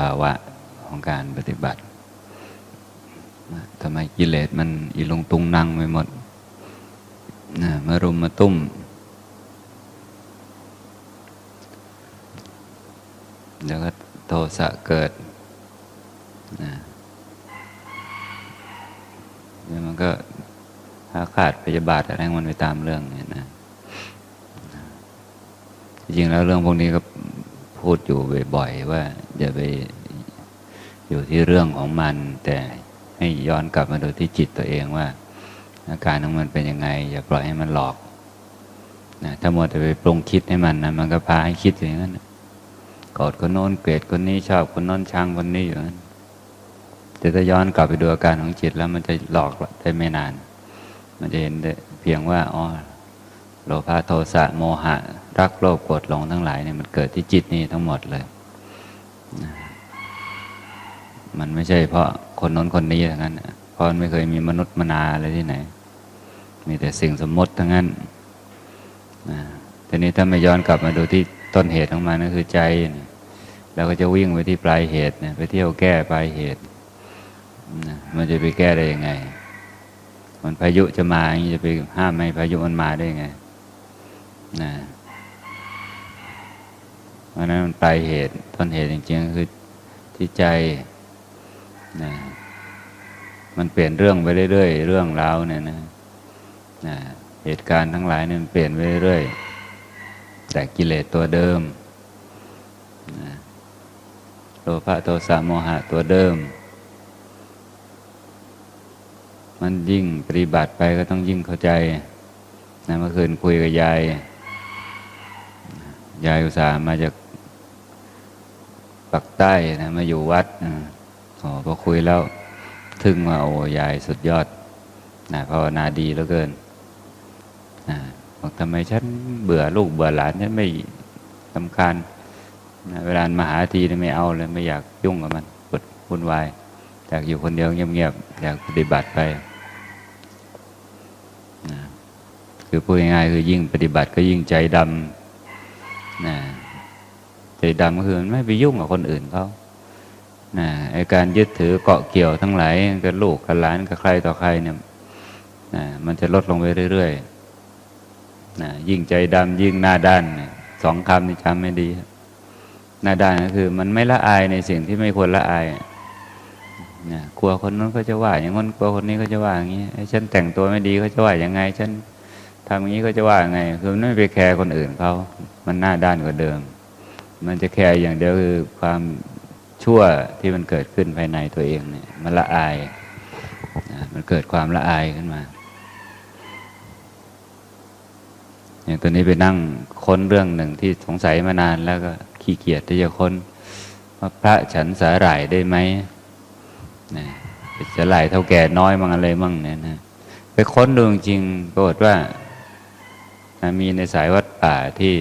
ภาวะของการปฏิบัติทำไมกิเลสมันอีลงตุงนั่งไปหมดนะมารุมมาตุ้ม แล้วก็โทสะเกิดนะแล้วมันก็อาขาดพยาบาทอะไรของมันไปตามเรื่องเนี่ยนะ จริงแล้วเรื่องพวกนี้ก็พูดอยู่บ่อยๆว่า อย่าไปอยู่ที่เรื่องของมัน แต่ให้ย้อนกลับมาดูที่จิตตัวเองว่า อาการของมันเป็นยังไง อย่าปล่อยให้มันหลอกนะถ้ามัวแต่ไปปรุงคิดให้มันนะมันก็พาให้คิดอย่างนั้นกอดคนโน้นเกลียดคนนี้ชอบคนโน้นชังคนนี้อยู่นั้นแต่ถ้าย้อนกลับไปดูอาการของจิตแล้วมันจะหลอกได้ไม่นาน มันจะเห็นเพียงว่าอ๋อโลภะโทสะโมหะ รักโลภโกรธหลงทั้งหลายเนี่ยมันเกิดที่จิตนี่ทั้งหมดเลย มันไม่ใช่เพราะคนน้นคนนี้ทั้งนั้น เพราะไม่เคยมีมนุษย์มนาอะไรที่ไหน มีแต่สิ่งสมมติทั้งนั้นทีนี้ถ้าไม่ย้อนกลับมาดูที่ต้นเหตุของมันก็คือใจนะเราก็จะวิ่งไปที่ปลายเหตุเนี่ยไปเที่ยวแก้ปลายเหตุ มันจะไปแก้ได้ยังไง มันพายุจะมาอย่างนี้จะไปห้ามไม่ให้พายุมันมาได้ยังไงนะ เพราะนั้นมันปลายเหตุต้นเหตุจริงๆคือที่ใจนะมันเปลี่ยนเรื่องไปเรื่อยๆเรื่องราวเนี่ยนะนะเหตุการณ์ทั้งหลายเนี่ยมันเปลี่ยนไปเรื่อยๆแต่กิเลสตัวเดิมนะโลภะโทสะโมหะตัวเดิม มันยิ่งปฏิบัติไปก็ต้องยิ่งเข้าใจนะเมื่อคืนคุยกับยาย ยายอุตส่าห์มาจาก ปักใต้นะมาอยู่วัดนะโอ้พอคุยแล้วทึ่งว่าโอ้ยายสุดยอดนะภาวนาดีเหลือเกินนะบอกทำไมฉันเบื่อลูกเบื่อหลานฉันไม่สำคัญนะเวลามาหาทีนี่ไม่เอาเลยไม่อยากยุ่งกับมันปวดวุ่นวายอยากอยู่คนเดียวเงียบๆอยากปฏิบัติไปนะคือพูดง่ายๆคือยิ่งปฏิบัติก็ยิ่งใจดำ ใจดำก็คือมันไม่ไปยุ่งกับคนอื่นเขานะไอการยึดถือเกาะเกี่ยวทั้งหลายกับลูกกับหลานกับใครต่อใครเนี่ยนะมันจะลดลงไปเรื่อยๆนะยิ่งใจดำยิ่งหน้าด้านสองคำนี่จำไม่ดี หน้าด้านก็คือ มันไม่ละอายในสิ่งที่ไม่ควรละอายนะกลัวคนนั้นก็จะว่า อย่างนั้นกลัวคนนี้ก็จะว่าอย่างนี้ฉันแต่งตัวไม่ดีเขาจะว่าอยังไง ฉันทำอย่างนี้ก็จะว่ายังไง คือมันไม่ไปแคร์คนอื่นเขา มันหน้าด้านกว่าเดิม มันจะแคร์อย่างเดียวคือความชั่วที่มันเกิดขึ้นภายในตัวเองเนี่ยมันละอายนะมันเกิดความละอายขึ้นมา อย่างตัวนี้ไปนั่งค้นเรื่องหนึ่งที่สงสัยมานานแล้วก็ขี้เกียจที่จะค้นว่าพระฉันสาหร่ายได้ไหมนะสาหร่ายเท่าแก่น้อยมั่งอะไรมั่งเนี่ยนะไปค้นดูจริงๆปรากฏว่านะมีในสายวัดป่าที่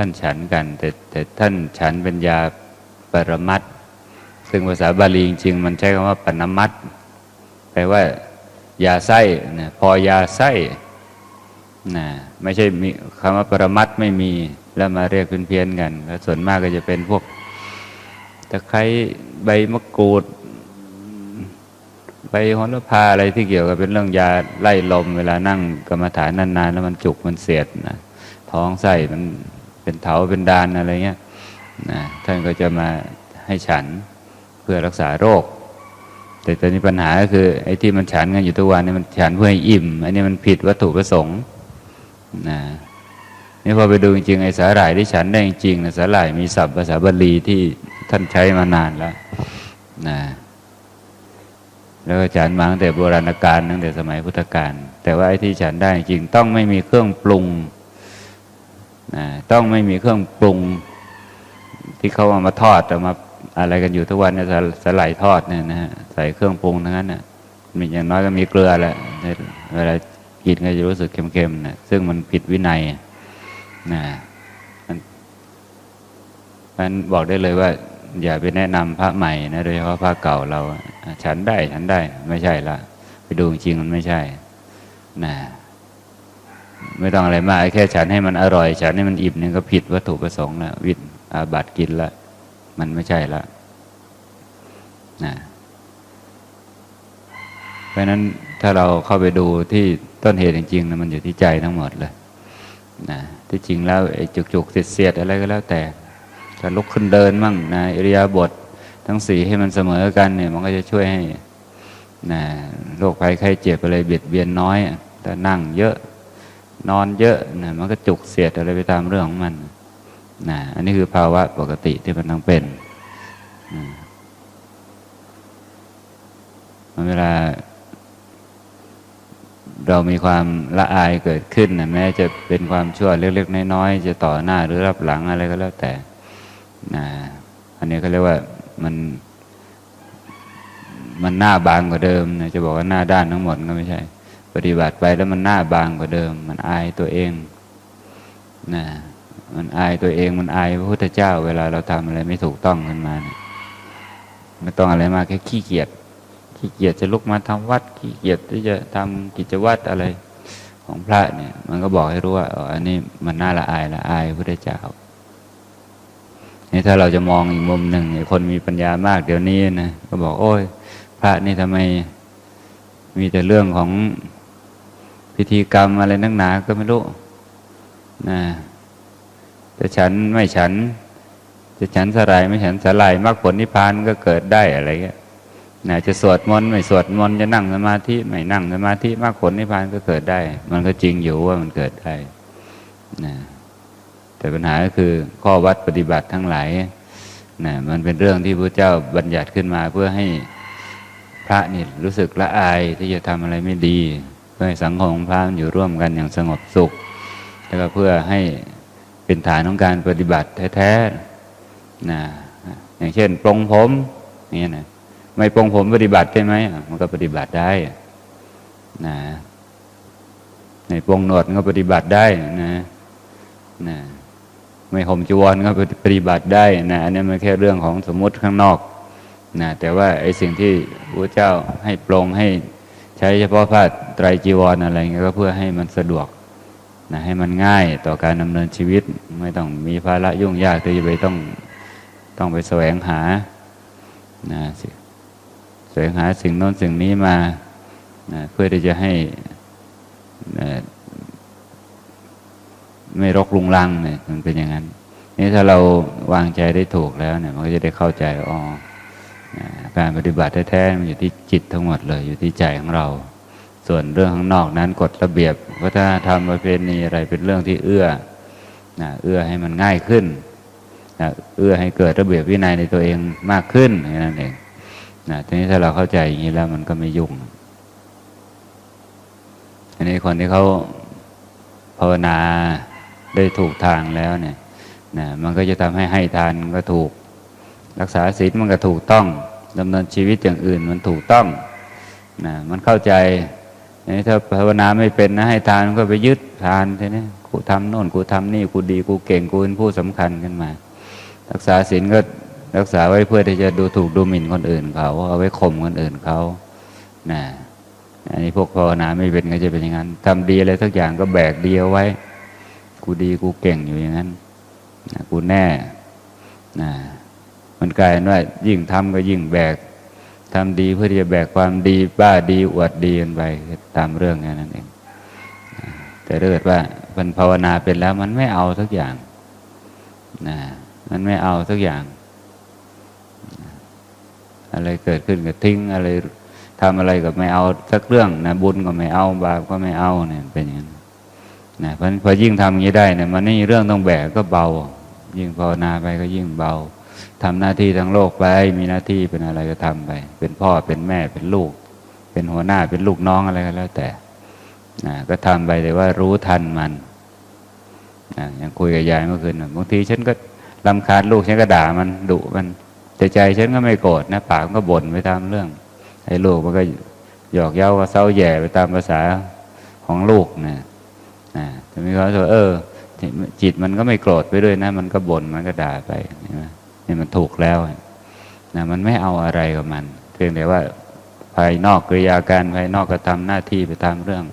ท่านฉันกัน แต่แต่ท่านฉันเป็นยาปรมัตซึ่งภาษาบาลีจริงๆมันใช้คำว่าปนมัตแปลว่ายาไส้นะพอยาไส้นะไม่ใช่มีคำว่าปรมัตไม่มีแล้วมาเรียกเพี้ยนๆกันแล้วส่วนมากก็จะเป็นพวกตะไคร้ใบมะกรูดใบโหรพาอะไรที่เกี่ยวกับเป็นเรื่องยาไล่ลม เวลานั่งกรรมฐานนานๆ แล้วมันจุกมันเสียดนะท้องไส้มัน เป็นเถาเป็นดานอะไรเงี้ยนะท่านก็จะมาให้ฉันเพื่อรักษาโรค แต่ตอนนี้ปัญหาก็คือไอ้ที่มันฉันกันอยู่ทุกวันนี่มันฉันเพื่อให้อิ่ม อันนี้มันผิดวัตถุประสงค์นะนี่พอไปดูจริงๆไอ้สาหร่ายที่ฉันได้จริงๆนะสาหร่ายมีศัพท์ภาษาบาลีที่ท่านใช้มานานแล้วนะแล้วก็ฉันมาตั้งแต่โบราณกาลตั้งแต่สมัยพุทธกาลแต่ว่าไอ้ที่ฉันได้จริงต้องไม่มีเครื่องปรุง นะต้องไม่มีเครื่องปรุงที่เขาเอามาทอดเอามาอะไรกันอยู่ทุกวันเนี่ยสไลด์ทอดเนี่ยนะฮะใส่เครื่องปรุงทั้งนั้นน่ะมีอย่างน้อยก็มีเกลือแหละเวลากินก็จะรู้สึกเค็มๆนะซึ่งมันผิดวินัยนะมันมันบอกได้เลยว่า อย่าไปแนะนำพระใหม่นะโดยเฉพาะพระเก่าเรา ฉันได้ฉันได้ไม่ใช่ละไปดูจริงมันไม่ใช่นะ ไม่ต้องอะไรมากแค่ฉันให้มันอร่อย ฉันให้มันอิ่มนี่ก็ผิดวัตถุประสงค์ล้ววิอาบัตกินละมันไม่ใช่ละนะเพราะฉะนั้นถ้าเราเข้าไปดูที่ต้นเหตุจริงๆนะมันอยู่ที่ใจทั้งหมดเลยนะที่จริงแล้วไอ้จุกๆเสียดๆอะไรก็แล้วแต่จะลุกขึ้นเดินมั่งนะอิริยาบถทั้งสี่ให้มันเสมอกันเนี่ย มันก็จะช่วยให้นะโรคภัยไข้เจ็บอะไรเบียดเบียนน้อยแต่นั่งเยอะ นอนเยอะนะมันก็จุกเสียดอะไรไปตามเรื่องของมันนะอันนี้คือภาวะปกติที่มันต้องเป็นนะเวลา เรามีความละอายเกิดขึ้นนะแม้จะเป็นความชั่วเล็กๆน้อยๆจะต่อหน้าหรือรับหลังอะไรก็แล้วแต่นะอันนี้เขาเรียกว่ามันมันหน้าบางกว่าเดิมนะจะบอกว่าหน้าด้านทั้งหมดก็ไม่ใช่ ปฏิบัติไปแล้วมันหน้าบางกว่าเดิม มันอายตัวเองนะมันอายตัวเองมันอายพระพุทธเจ้า เวลาเราทำอะไรไม่ถูกต้องขึ้นมาเนี่ยไม่ต้องอะไรมากแค่ขี้เกียจขี้เกียจจะลุกมาทำวัดขี้เกียจที่จะทำกิจวัตรอะไรของพระเนี่ย มันก็บอกให้รู้ว่าอ๋ออันนี้มันน่าละอายละอายพระพุทธเจ้านี่ถ้าเราจะมองอีกมุมหนึ่งไอ้คนมีปัญญามากเดี๋ยวนี้นะก็บอกโอ้ย พระนี่ทำไมมีแต่เรื่องของ พิธีกรรมอะไรนักหนาก็ไม่รู้นะแต่ฉันไม่ฉัน จะฉันสลายไม่ฉันสลายมรรคผลนิพพานก็เกิดได้อะไรเงี้ยนะจะสวดมนต์ไม่สวดมนต์จะนั่งสมาธิไม่นั่งสมาธิมรรคผลนิพพานก็เกิดได้ มันก็จริงอยู่ว่ามันเกิดได้นะแต่ปัญหาก็คือข้อวัดปฏิบัติทั้งหลายนะมันเป็นเรื่องที่พระเจ้าบัญญัติขึ้นมาเพื่อให้พระนี่รู้สึกละอายที่จะทำอะไรไม่ดี พื่อให้สังคมของพระอยู่ร่วมกันอย่างสงบสุข แล้วก็เพื่อให้เป็นฐานของการปฏิบัติแท้ๆนะอย่างเช่นปรงผมนี่นะไม่ปรงผมปฏิบัติได้ไหมมันก็ปฏิบัติได้นะในปรงหนวดก็ปฏิบัติได้นะนะไม่ห่มจีวรก็ปฏิบัติได้นะอันนี้มันแค่เรื่องของสมมุติข้างนอกนะแต่ว่าไอ้สิ่งที่พระเจ้าให้ปรงให้ ใช้เฉพาะผ้าไตรจีวรออะไรเงี้ยก็เพื่อให้มันสะดวกนะให้มันง่ายต่อการดำเนินชีวิต ไม่ต้องมีภาระยุ่งยากที่จะไปต้องต้องไปแสวงหานะแสวงหาสิ่งโน้นสิ่งนี้มานะเพื่อที่จะให้นะไม่รกรุงรังเนี่ยมันเป็นอย่างนั้น นี่ถ้าเราวางใจได้ถูกแล้วเนี่ย มันก็จะได้เข้าใจอ๋อ การปฏิบัติแท้ๆมันอยู่ที่จิตทั้งหมดเลยอยู่ที่ใจของเรา ส่วนเรื่องข้างนอกนั้นกฎระเบียบวัฒนธรรมประเพณีอะไรเป็นเรื่องที่เอื้อนะเอื้อให้มันง่ายขึ้นนะเอื้อให้เกิดระเบียบวินัยในตัวเองมากขึ้นแค่นั้นเองนะทีนี้ถ้าเราเข้าใจอย่างนี้แล้วมันก็ไม่ยุ่ง อันนี้คนที่เขาภาวนาได้ถูกทางแล้วเนี่ยนะมันก็จะทำให้ให้ทานก็ถูก รักษาศีลมันก็ถูกต้องดำเนินชีวิตอย่างอื่นมันถูกต้องนะมันเข้าใจนี่ถ้าภาวนาไม่เป็นนะให้ทานก็ไปยึดทานทีนี้กูทำโน่นกูทำนี่กูดีกูเก่งกูเป็นผู้สำคัญขึ้นมา รักษาศีลก็รักษาไว้เพื่อที่จะดูถูกดูหมิ่นคนอื่นเขาเอาไว้ข่มคนอื่นเขานะอันนี้พวกภาวนาไม่เป็นก็จะเป็นอย่างนั้นทำดีอะไรสักอย่างก็แบกเดียวไว้ กูดีกูเก่งอยู่อย่างนั้นนะกูแน่นะ มันกลายว่ายิ่งทำก็ยิ่งแบกทำดีเพื่อที่จะแบกความดีบ้าดีอวดดีกันไปตามเรื่องนั้นเอง แต่ถ้าเกิดว่ามันภาวนาเป็นแล้วมันไม่เอาทุกอย่างนะมันไม่เอาทุกอย่าง อะไรเกิดขึ้นก็ทิ้งอะไรทำอะไรก็ไม่เอาสักเรื่องนะบุญก็ไม่เอาบาปก็ไม่เอาเนี่ยเป็นอย่างนั้นนะเพราะพอยิ่งทำอย่างนี้ได้เนี่ยมันไม่มีเรื่องต้องแบกก็เบา ยิ่งภาวนาไปก็ยิ่งเบา ทำหน้าที่ทั้งโลกไป มีหน้าที่เป็นอะไรก็ทำไป เป็นพ่อเป็นแม่เป็นลูก เป็นหัวหน้าเป็นลูกน้องอะไรก็แล้วแต่นะก็ทำไปแต่ว่ารู้ทันมันนะอย่างคุยกับยายเมื่อคืนบางทีฉันก็ลำคาญลูกฉันก็ด่ามันดุมันแต่ใจฉันก็ไม่โกรธนะปากก็บ่นไปตามเรื่องไอ้ลูกมันก็หยอกเย้าก็เศร้าแย่ไปตามภาษาของลูกนะนะแต่มีความรู้สึกเออจิตมันก็ไม่โกรธไปด้วยนะ มันก็บ่นมันก็ด่าไป นี่มันถูกแล้วนะมันไม่เอาอะไรกับมันเพียงแต่ว่าภายนอกกริยาการภายนอกก็ทำหน้าที่ไปตามเรื่อง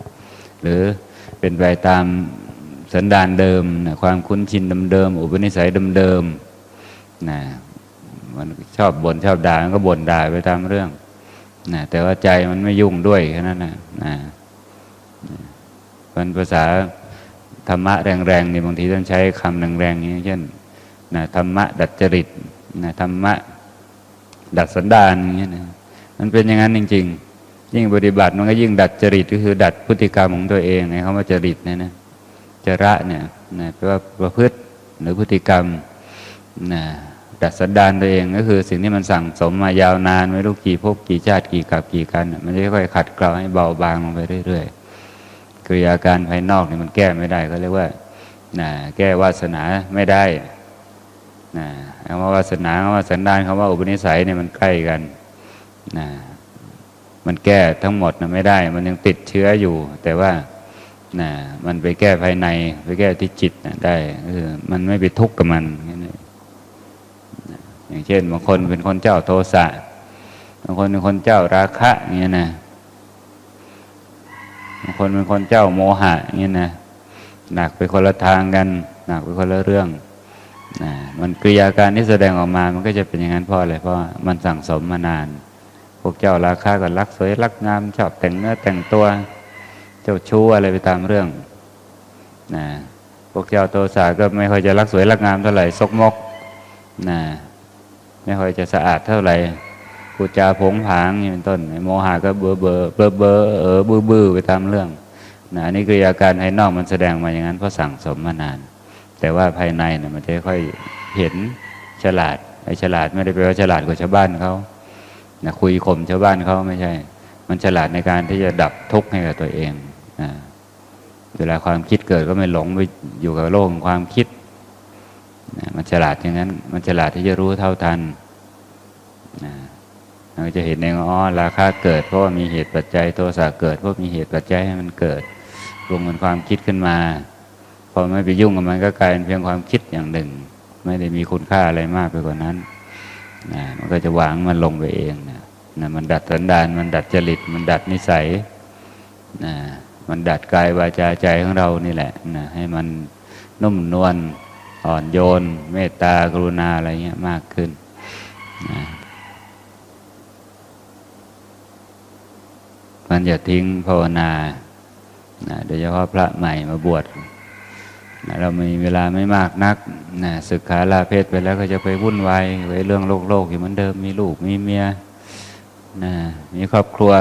หรือเป็นไปตามสันดานเดิมนะความคุ้นชินเดิมๆอุปนิสัยเดิมๆนะมันชอบบ่นชอบด่ามันก็บ่นด่าไปตามเรื่องนะแต่ว่าใจมันไม่ยุ่งด้วยแค่นั้นนะนะมันภาษาธรรมะแรงๆนี่บางทีท่านใช้คำแรงๆอย่างเช่น นะธรรมะดัดจริตนะธรรมะดัดสันดานอย่างเงี้ยนะมันเป็นอย่างนั้นจริง ๆ ยิ่งปฏิบัติมันก็ยิ่งดัดจริตก็คือ ดัดพฤติกรรมของตัวเองนะคำว่าจริตเนี่ยนะจระเนี่ยนะแปลว่าประพฤติหรือพฤติกรรมนะดัดสันดานตัวเองก็คือ สิ่งที่มันสั่งสมมายาวนานไม่รู้กี่ภพกี่ชาติกี่กับกี่กัน มันจะค่อยๆขัดเกลาให้เบาบางลงไปเรื่อยๆกิริยาการภายนอกนี่มันแก้ไม่ได้เขาเรียกว่านะแก้วาสนาไม่ได้ นะคำว่าวาสนาคำว่าสันดานคำว่าอุปนิสัยเนี่ยมันใกล้กันนะมันแก้ทั้งหมดนะไม่ได้ มันยังติดเชื้ออยู่ แต่ว่านะมันไปแก้ภายใน ไปแก้ที่จิตนะได้คือมันไม่ไปทุกข์กับมันอย่างเช่นบางคนเป็นคนเจ้าโทสะบางคนเป็นคนเจ้าราคะอย่างเงี้ยนะบางคนเป็นคนเจ้าโมหะอย่างนี้นะหนักไปคนละทางกัน หนักไปคนละเรื่อง นะมันกิริยาการที่แสดงออกมา มันก็จะเป็นอย่างนั้นเพราะอะไรเพราะว่ามันสั่งสมมานาน พวกเจ้าราคาก็รักสวยรักงาม ชอบแต่งเนื้อแต่งตัว เจ้าชู้อะไรไปตามเรื่องนะพวกเจ้าโทสะก็ไม่ค่อยจะรักสวยรักงามเท่าไหร่ซกมกนะไม่ค่อยจะสะอาดเท่าไหร่พูจาผงผางอย่างนี้เป็นต้นโมหะก็เบอเบอเบอเบอเออบื้อบื้อไปตามเรื่องนะอันนี้คืออาการภายนอกมันแสดงมาอย่างนั้นเพราะสั่งสมมานาน แต่ว่าภายในเนี่ยมันจะค่อยเห็นฉลาดไอ้ฉลาดไม่ได้แปลว่าฉลาดกว่าชาวบ้านเขานะคุยข่มชาวบ้านเขาไม่ใช่ มันฉลาดในการที่จะดับทุกข์ให้กับตัวเองนะเวลาความคิดเกิดก็ไม่หลงไปอยู่กับโลกของความคิดนะมันฉลาดอย่างนั้น มันฉลาดที่จะรู้เท่าทันนะเราจะเห็นเองอ๋อราคาเกิด เพราะว่ามีเหตุปัจจัยโทสะเกิดเพราะมีเหตุปัจจัยให้มันเกิดรวมเป็นความคิดขึ้นมา พอไม่ไปยุ่งกับมันก็กลายเป็นเพียงความคิดอย่างหนึ่ง ไม่ได้มีคุณค่าอะไรมากไปกว่านั้นนะมันก็จะวางมันลงไปเองนะนะมันดัดสันดาน มันดัดจริต มันดัดนิสัยนะมันดัดกายวาจาใจของเรานี่แหละนะให้มันนุ่มนวลอ่อนโยน เมตตากรุณาอะไรเงี้ยมากขึ้นนะมันอย่าทิ้งภาวนานะโดยเฉพาะพระใหม่มาบวช นะเรามีเวลาไม่มากนักนะศึกษาลาเพศไปแล้วก็จะไปวุ่นวายไว้เรื่องโลกโลกอยู่เหมือนเดิม มีลูกมีเมียนะมีครอบครัว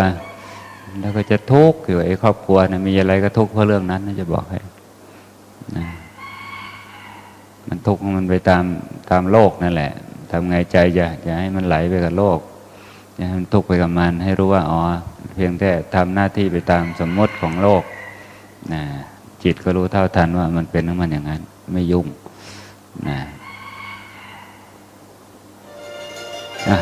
แล้วก็จะทุกข์อยู่ไอ้ครอบครัวนะมีอะไรก็ทุกข์เพราะเรื่องนั้นนะจะบอกให้นะมันทุกข์มันไปตามตามโลกนั่นแหละทำไงใจจะจะให้มันไหลไปกับโลกจะให้มันทุกข์ไปกับมัน ให้รู้ว่าอ๋อเพียงแต่ทำหน้าที่ไปตามสมมติของโลกนะ จิตก็รู้เท่าทันว่ามันเป็นของมันอย่างนั้น ไม่ยุ่งนะอะ